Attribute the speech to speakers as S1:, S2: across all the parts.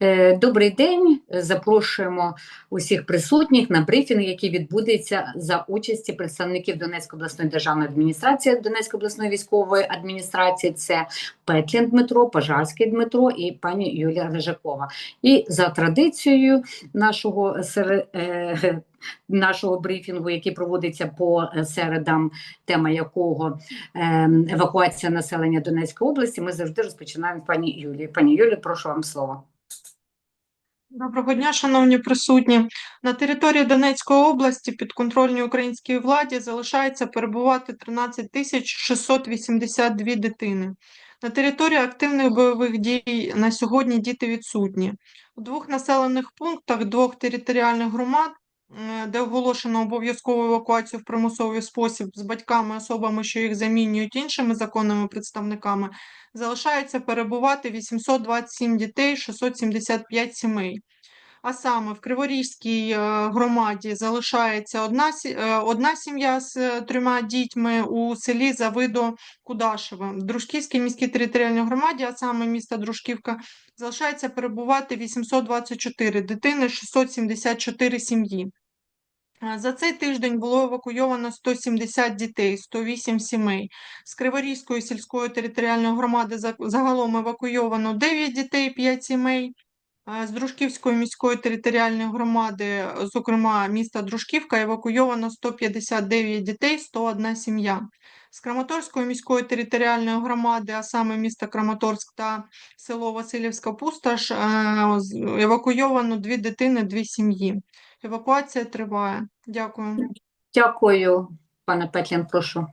S1: Е, Добрий день. Запрошуємо усіх присутніх на брифінг, який відбудеться за участі представників Донецької обласної державної адміністрації, Донецької обласної військової адміністрації. Це Петлін Дмитро, Пожарський Дмитро і пані Юлія Рижакова. І за традицією нашого сере- е, нашого брифінгу, який проводиться по середам, тема якого е, евакуація населення Донецької області, ми завжди розпочинаємо пані Юлії. Пані Юлі, прошу вам слово.
S2: Доброго дня, шановні присутні. На території Донецької області підконтрольній українській владі залишається перебувати 13 тисяч 682 дитини. На території активних бойових дій на сьогодні діти відсутні. У двох населених пунктах двох територіальних громад, де оголошено обов'язкову евакуацію в примусовий спосіб з батьками, особами, що їх замінюють іншими законними представниками, залишається перебувати 827 дітей, 675 сімей. А саме в Криворізькій е, громаді залишається одна, е, одна сім'я з е, трьома дітьми у селі Завидо Кудашеве. В Дружківській міській територіальній громаді, а саме міста Дружківка, залишається перебувати 824 дитини, 674 сім'ї. Е, За цей тиждень було евакуйовано 170 дітей, 108 сімей. З Криворізької сільської територіальної громади загалом евакуйовано 9 дітей, 5 сімей. Е, З Дружківської міської територіальної громади, зокрема міста Дружківка, евакуйовано 159 дітей, 101 сім'я. З Краматорської міської територіальної громади, а саме міста Краматорськ та село Васильівська Пусташ, е, евакуйовано дві дитини, дві сім'ї. Евакуація триває. Дякую.
S1: Дякую, пане Петлін, прошу.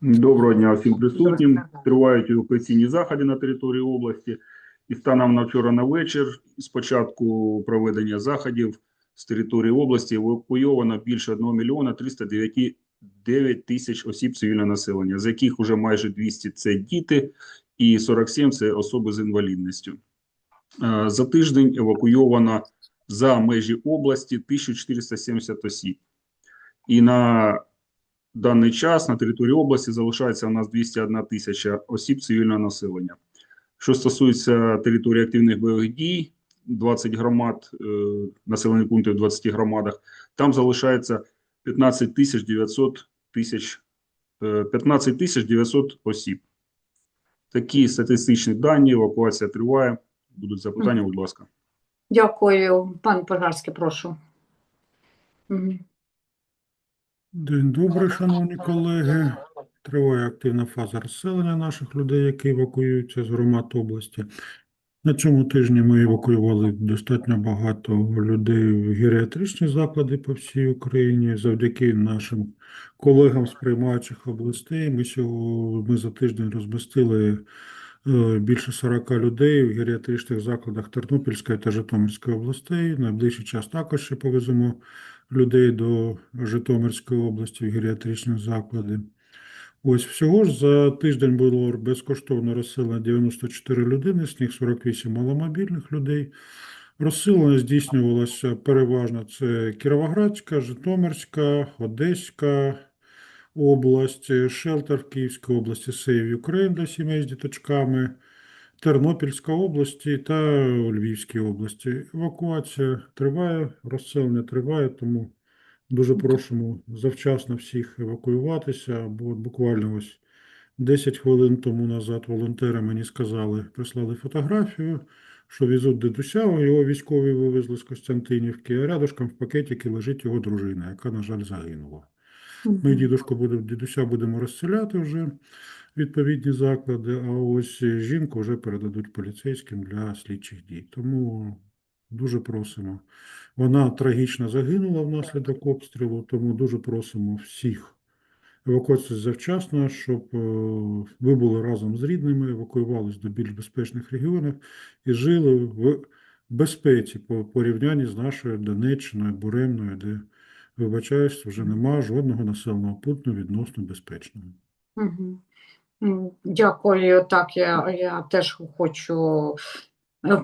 S3: Доброго дня всім присутнім. Тривають евакуаційні заходи на території області. І станом на вчора на вечір, з початку проведення заходів з території області евакуйовано більше 1 мільйона 309 тисяч осіб цивільного населення, з яких вже майже 200 – це діти і 47 – це особи з інвалідністю. Е, За тиждень евакуйовано за межі області 1470 осіб. І на даний час на території області залишається у нас 201 тисяча осіб цивільного населення. Що стосується території активних бойових дій, 20 громад, е, населених пунктів в 20 громадах, там залишається 15 тисяч 900 тисяч, е, 15 тисяч 900 осіб. Такі статистичні дані, евакуація триває. Будуть запитання, будь ласка.
S1: Дякую, пан Пожарський, прошу.
S4: День добрий, шановні колеги. Триває активна фаза розселення наших людей, які евакуюються з громад області. На цьому тижні ми евакуювали достатньо багато людей в геріатричні заклади по всій Україні. Завдяки нашим колегам з приймаючих областей. Ми, сього- ми за тиждень розмістили е, більше 40 людей в геріатричних закладах Тернопільської та Житомирської областей. Найближчий час також ще повеземо людей до Житомирської області в геріатричні заклади. Ось всього ж за тиждень було безкоштовно розселено 94 людини, з них 48 маломобільних людей. Розселення здійснювалося переважно це Кіровоградська, Житомирська, Одеська область, шелтер в Київській області, Save Ukraine для сімей з діточками, Тернопільська області та Львівській області. Евакуація триває, розселення триває, тому дуже просимо завчасно всіх евакуюватися, бо буквально ось 10 хвилин тому назад волонтери мені сказали, прислали фотографію, що везуть дідуся, його військові вивезли з Костянтинівки, а рядышком в пакетики лежить його дружина, яка, на жаль, загинула. Ми дідушку будемо, дідуся будемо розселяти вже відповідні заклади, а ось жінку вже передадуть поліцейським для слідчих дій. Тому дуже просимо. Вона трагічно загинула внаслідок обстрілу, тому дуже просимо всіх евакуюватися завчасно, щоб е, ви були разом з рідними, евакуювалися до більш безпечних регіонів і жили в безпеці по порівнянні з нашою Донеччиною, Буремною, де, вибачаюсь, вже нема жодного населеного пункту відносно безпечного.
S1: Мгм. Дякую. Так, я, я теж хочу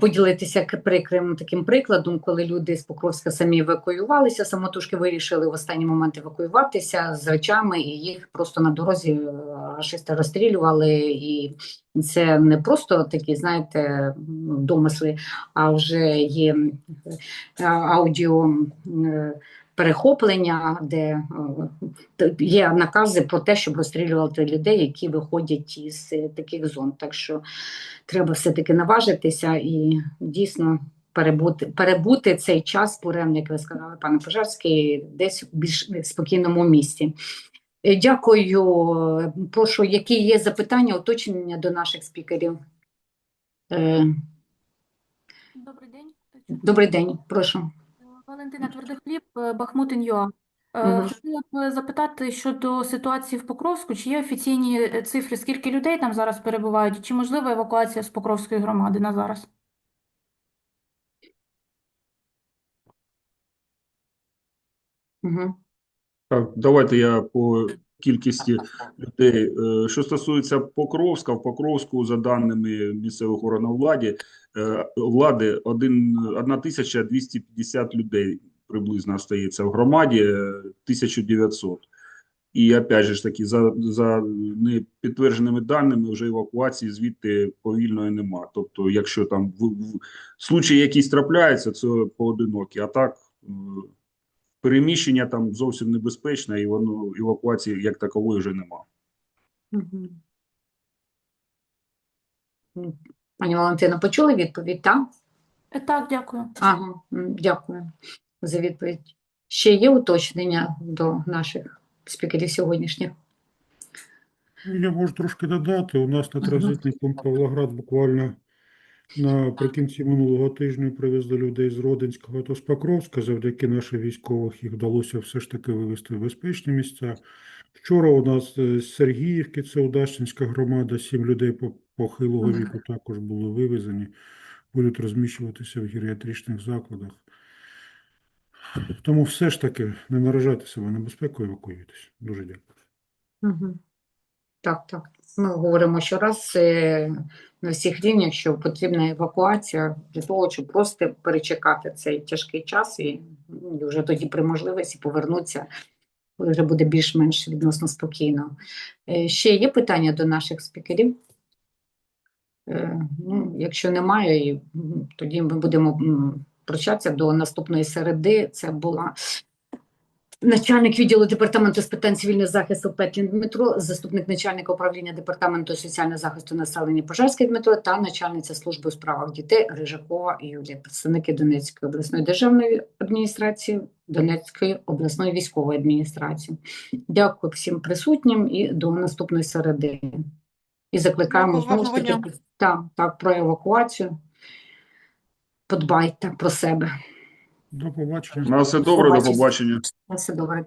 S1: поділитися к- прикрим таким прикладом, коли люди з Покровська самі евакуювалися, самотужки вирішили в останній момент евакуюватися з речами, і їх просто на дорозі е, рашисти розстрілювали. І це не просто такі, знаєте, домисли, а вже є е, аудіо. Перехоплення, де е, є накази про те, щоб розстрілювати людей, які виходять із е, таких зон. Так що треба все-таки наважитися і дійсно перебути, перебути цей час буремний, як ви сказали, пане Пожарський, десь у більш спокійному місці. Е, Дякую. Прошу, які є запитання, уточнення до наших спікерів?
S5: Добрий день.
S1: Добрий день, прошу.
S5: Валентина Твердохліб, е, Бахмут Ін'юа. Е, Хотіла б запитати щодо ситуації в Покровську. Чи є офіційні е, цифри, скільки людей там зараз перебувають? Чи можлива евакуація з Покровської громади на зараз?
S1: Угу.
S3: Так, давайте я по кількості людей. Е, Що стосується Покровська, в Покровську, за даними місцевих органів влади, е, влади, один, 1250 людей приблизно остається в громаді, е, 1900. І опять же ж таки, за, за непідтвердженими даними, вже евакуації звідти повільної нема. Тобто, якщо там в, в случаї якісь трапляються, це поодинокі, а так е, переміщення там зовсім небезпечне, і воно евакуації як такової вже нема.
S1: Угу. Пані Валентина, почули відповідь, так?
S5: Е, Так, дякую.
S1: Ага, дякую за відповідь. Ще є уточнення до наших спікерів сьогоднішніх?
S4: Я можу трошки додати. У нас на транзитний пункт Павлоград буквально наприкінці минулого тижня привезли людей з Родинського та з Покровська. Завдяки нашим військових їх вдалося все ж таки вивезти в безпечні місця. Вчора у нас е, з Сергіївки, це Удачненська громада, сім людей похилого віку також були вивезені, будуть розміщуватися в геріатричних закладах. Тому все ж таки не наражайте себе на безпеку, евакуюйтесь. Дуже дякую.
S1: Так, так. Ми говоримо щораз на всіх рівнях, що потрібна евакуація для того, щоб просто перечекати цей тяжкий час і, ну, вже тоді при можливості повернутися, коли вже буде більш-менш відносно спокійно. Е, Ще є питання до наших спікерів? Е, Ну, якщо немає, тоді ми будемо прощатися до наступної середи. Це була начальник відділу департаменту з питань цивільного захисту Петлін Дмитро, заступник начальника управління департаменту соціального захисту населення Пожарський Дмитро та начальниця служби у справах дітей Рижакова Юлія, представники Донецької обласної державної адміністрації, Донецької обласної військової адміністрації. Дякую всім присутнім і до наступної середи. І закликаємо знову ж таки так, так, про евакуацію. Подбайте про себе.
S4: До побачення.
S3: На все добре, до побачення.
S1: На все добре.